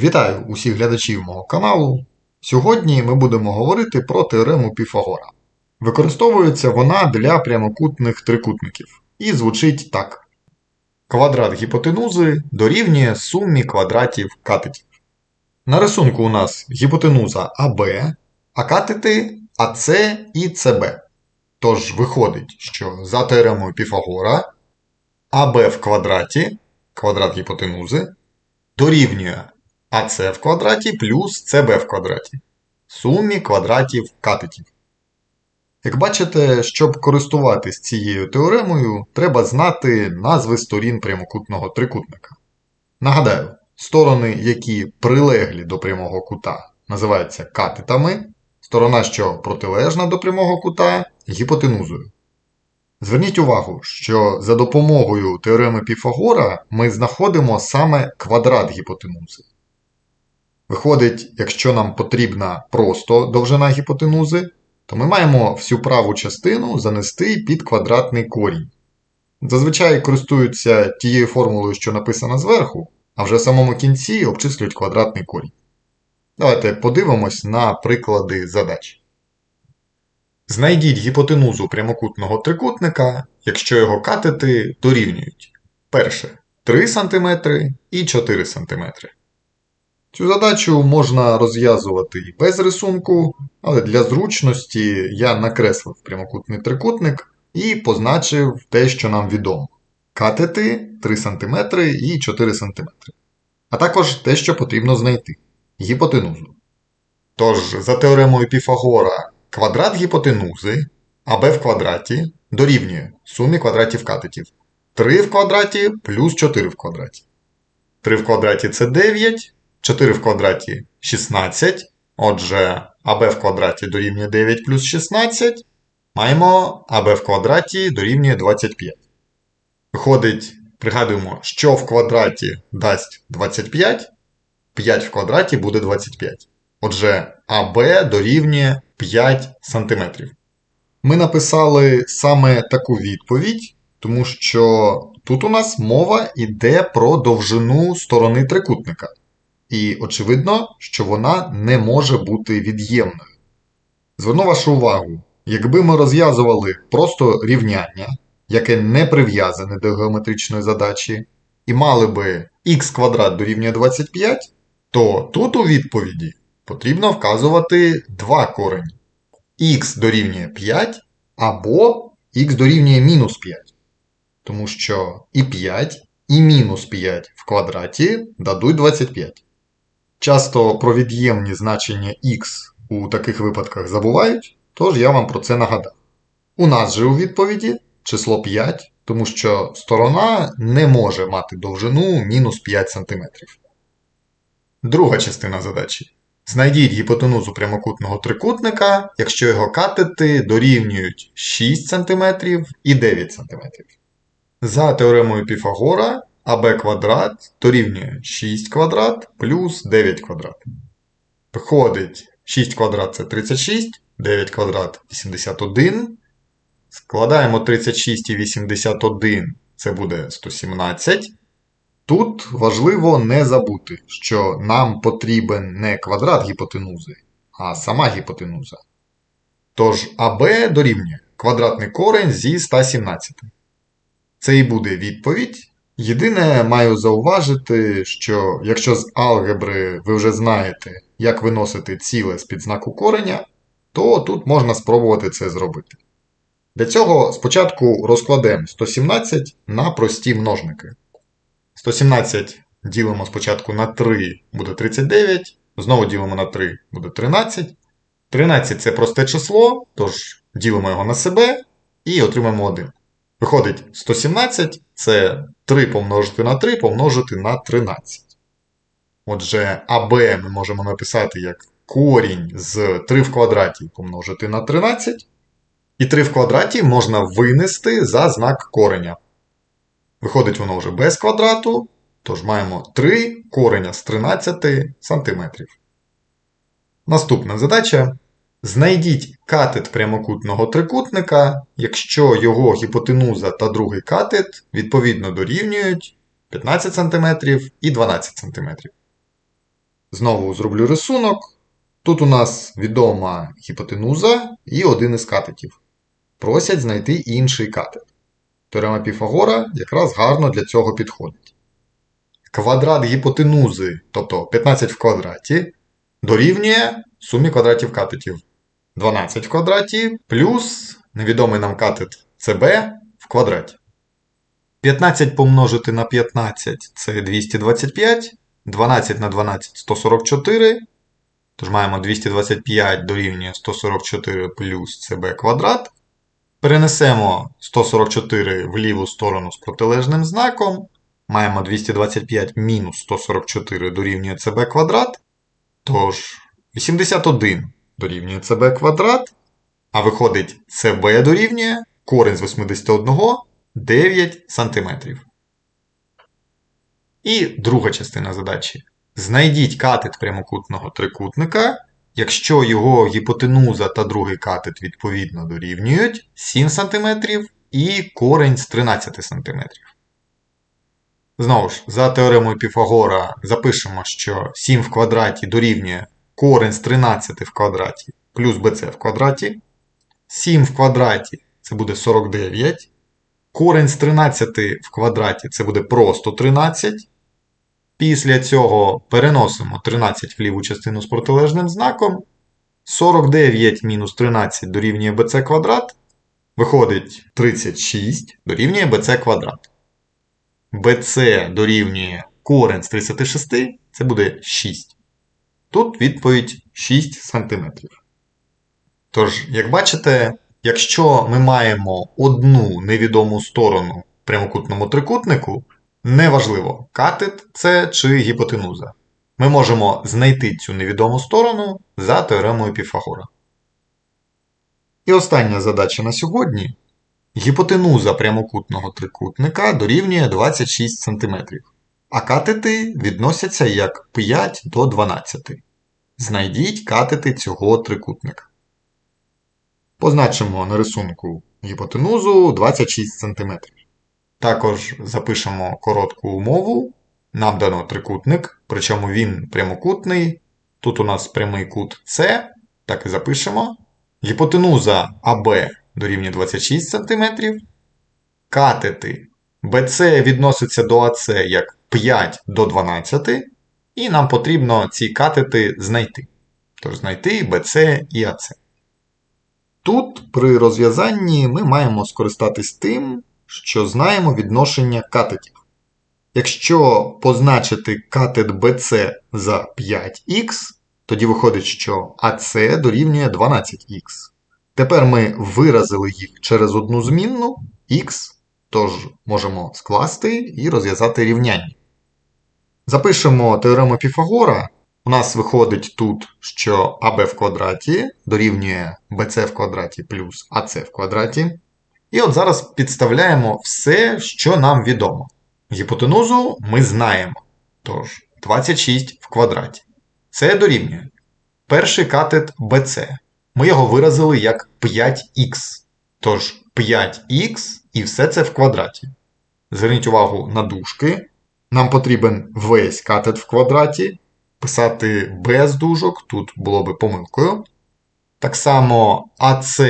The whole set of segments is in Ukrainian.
Вітаю усіх глядачів мого каналу. Сьогодні ми будемо говорити про теорему Піфагора. Використовується вона для прямокутних трикутників і звучить так: квадрат гіпотенузи дорівнює сумі квадратів катетів. На рисунку у нас гіпотенуза АБ, а катети АС і СБ. Тож виходить, що за теоремою Піфагора АБ в квадраті, квадрат гіпотенузи, дорівнює АС в квадраті плюс СБ в квадраті. Сумі квадратів катетів. Як бачите, щоб користуватись цією теоремою, треба знати назви сторін прямокутного трикутника. Нагадаю, сторони, які прилеглі до прямого кута, називаються катетами, сторона, що протилежна до прямого кута гіпотенузою. Зверніть увагу, що за допомогою теореми Піфагора ми знаходимо саме квадрат гіпотенузи. Виходить, якщо нам потрібна просто довжина гіпотенузи, то ми маємо всю праву частину занести під квадратний корінь. Зазвичай користуються тією формулою, що написана зверху, а вже в самому кінці обчислюють квадратний корінь. Давайте подивимось на приклади задач. Знайдіть гіпотенузу прямокутного трикутника, якщо його катети дорівнюють. Перше 3 см і 4 см. Цю задачу можна розв'язувати і без рисунку, але для зручності я накреслив прямокутний трикутник і позначив те, що нам відомо. Катети 3 см і 4 см. А також те, що потрібно знайти гіпотенузу. Тож, за теоремою Піфагора, квадрат гіпотенузи АБ в квадраті дорівнює сумі квадратів катетів 3 в квадраті плюс 4 в квадраті. 3 в квадраті це 9. 4 в квадраті 16. Отже, АБ в квадраті дорівнює 9 плюс 16. Маємо АБ в квадраті дорівнює 25. Виходить, пригадуємо, що в квадраті дасть 25, 5 в квадраті буде 25. Отже, АБ дорівнює 5 см. Ми написали саме таку відповідь, тому що тут у нас мова йде про довжину сторони трикутника. І очевидно, що вона не може бути від'ємною. Зверну вашу увагу, якби ми розв'язували просто рівняння, яке не прив'язане до геометричної задачі, і мали би х квадрат дорівнює 25, то тут у відповіді потрібно вказувати два корені. х дорівнює 5 або х дорівнює мінус 5. Тому що і 5, і мінус 5 в квадраті дадуть 25. Часто про від'ємні значення х у таких випадках забувають, тож я вам про це нагадав. У нас же у відповіді число 5, тому що сторона не може мати довжину мінус 5 см. Друга частина задачі. Знайдіть гіпотенузу прямокутного трикутника, якщо його катети дорівнюють 6 см і 9 см. За теоремою Піфагора АБ квадрат дорівнює 6 квадрат плюс 9 квадрат. Виходить, 6 квадрат це 36, 9 квадрат 81. Складаємо 36 і 81, це буде 117. Тут важливо не забути, що нам потрібен не квадрат гіпотенузи, а сама гіпотенуза. Тож АБ дорівнює квадратний корень зі 117. Це і буде відповідь. Єдине, маю зауважити, що якщо з алгебри ви вже знаєте, як виносити ціле з під знаку кореня, то тут можна спробувати це зробити. Для цього спочатку розкладемо 117 на прості множники. 117 ділимо спочатку на 3 буде 39, знову ділимо на 3 буде 13. 13 це просте число, тож ділимо його на себе і отримаємо 1. Виходить, 117 це 3 помножити на 3 помножити на 13. Отже, АБ ми можемо написати як корінь з 3 в квадраті помножити на 13. І 3 в квадраті можна винести за знак кореня. Виходить, воно вже без квадрату, тож маємо 3 кореня з 13 см. Наступна задача. Знайдіть катет прямокутного трикутника, якщо його гіпотенуза та другий катет відповідно дорівнюють 15 см і 12 см. Знову зроблю рисунок. Тут у нас відома гіпотенуза і один із катетів. Просять знайти інший катет. Теорема Піфагора якраз гарно для цього підходить. Квадрат гіпотенузи, тобто 15 в квадраті, дорівнює сумі квадратів катетів 12 в квадраті плюс невідомий нам катет CB в квадраті. 15 помножити на 15 це 225, 12 на 12 144. Тож маємо 225 дорівнює 144 плюс CB квадрат. Перенесемо 144 в ліву сторону з протилежним знаком. Маємо 225 мінус 144 дорівнює CB квадрат. Тож 81 дорівнює CB квадрат. А виходить, CB дорівнює корень з 81 9 см. І друга частина задачі. Знайдіть катет прямокутного трикутника, якщо його гіпотенуза та другий катет відповідно дорівнюють 7 см і корень з 13 см. Знову ж, за теоремою Піфагора запишемо, що 7 в квадраті дорівнює корень з 13 в квадраті плюс bc в квадраті. 7 в квадраті це буде 49. Корень з 13 в квадраті це буде просто 13. Після цього переносимо 13 в ліву частину з протилежним знаком. 49 мінус 13 дорівнює bc квадрат. Виходить 36 дорівнює bc квадрат. bc дорівнює корень з 36, це буде 6. Тут відповідь 6 см. Тож, як бачите, якщо ми маємо одну невідому сторону в прямокутному трикутнику, неважливо, катет це чи гіпотенуза. Ми можемо знайти цю невідому сторону за теоремою Піфагора. І остання задача на сьогодні. Гіпотенуза прямокутного трикутника дорівнює 26 см, а катети відносяться як 5 до 12. Знайдіть катети цього трикутника. Позначимо на рисунку гіпотенузу 26 см. Також запишемо коротку умову. Нам дано трикутник, причому він прямокутний. Тут у нас прямий кут С, так і запишемо. Гіпотенуза АБ дорівнює 26 см. Катети BC відноситься до АС як 5 до 12, і нам потрібно ці катети знайти. Тож знайти BC і АС. Тут при розв'язанні ми маємо скористатись тим, що знаємо відношення катетів. Якщо позначити катет BC за 5х, тоді виходить, що AC дорівнює 12х. Тепер ми виразили їх через одну змінну х, тож можемо скласти і розв'язати рівняння. Запишемо теорему Піфагора. У нас виходить тут, що АБ в квадраті дорівнює BC в квадраті плюс АС в квадраті. І от зараз підставляємо все, що нам відомо. Гіпотенузу ми знаємо. Тож, 26 в квадраті. Це дорівнює. Перший катет BC. Ми його виразили як 5х. Тож 5х і все це в квадраті. Зверніть увагу на дужки. Нам потрібен весь катет в квадраті. Писати без дужок, тут було би помилкою. Так само АС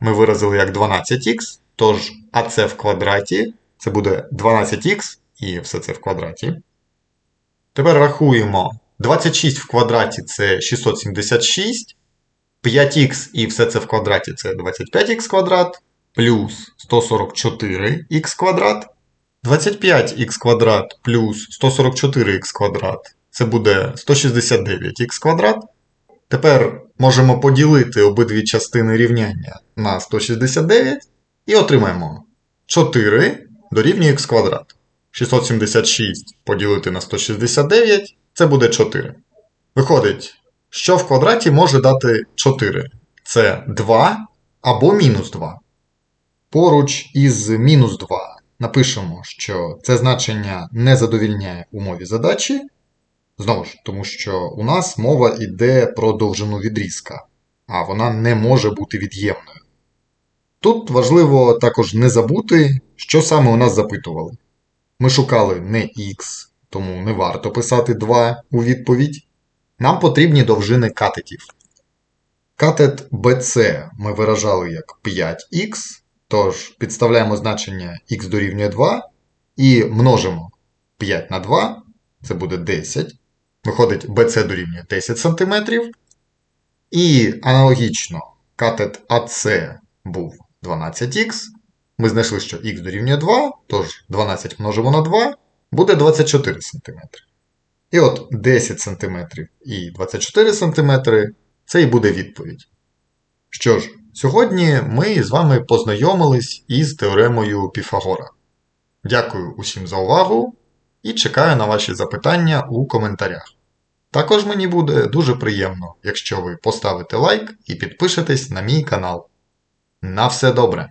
ми виразили як 12х, тож АС в квадраті це буде 12х і все це в квадраті. Тепер рахуємо 26 в квадраті це 676, 5х і все це в квадраті це 25х квадрат, плюс 144х квадрат. 25х квадрат плюс 144х квадрат це буде 169х квадрат. Тепер можемо поділити обидві частини рівняння на 169 і отримаємо 4 дорівнює х квадрат. 676 поділити на 169 це буде 4. Виходить, що в квадраті може дати 4. Це 2 або мінус 2. Поруч із мінус 2 напишемо, що це значення не задовільняє умові задачі. Знову ж, тому що у нас мова йде про довжину відрізка, а вона не може бути від'ємною. Тут важливо також не забути, що саме у нас запитували. Ми шукали не x, тому не варто писати 2 у відповідь. Нам потрібні довжини катетів. Катет BC ми виражали як 5х, тож підставляємо значення х дорівнює 2 і множимо 5 на 2, це буде 10. Виходить, BC дорівнює 10 см. І аналогічно катет AC був 12х. Ми знайшли, що х дорівнює 2, тож 12 множимо на 2 буде 24 см. І от 10 см і 24 см це і буде відповідь. Що ж, сьогодні ми з вами познайомились із теоремою Піфагора. Дякую усім за увагу і чекаю на ваші запитання у коментарях. Також мені буде дуже приємно, якщо ви поставите лайк і підпишетесь на мій канал. На все добре!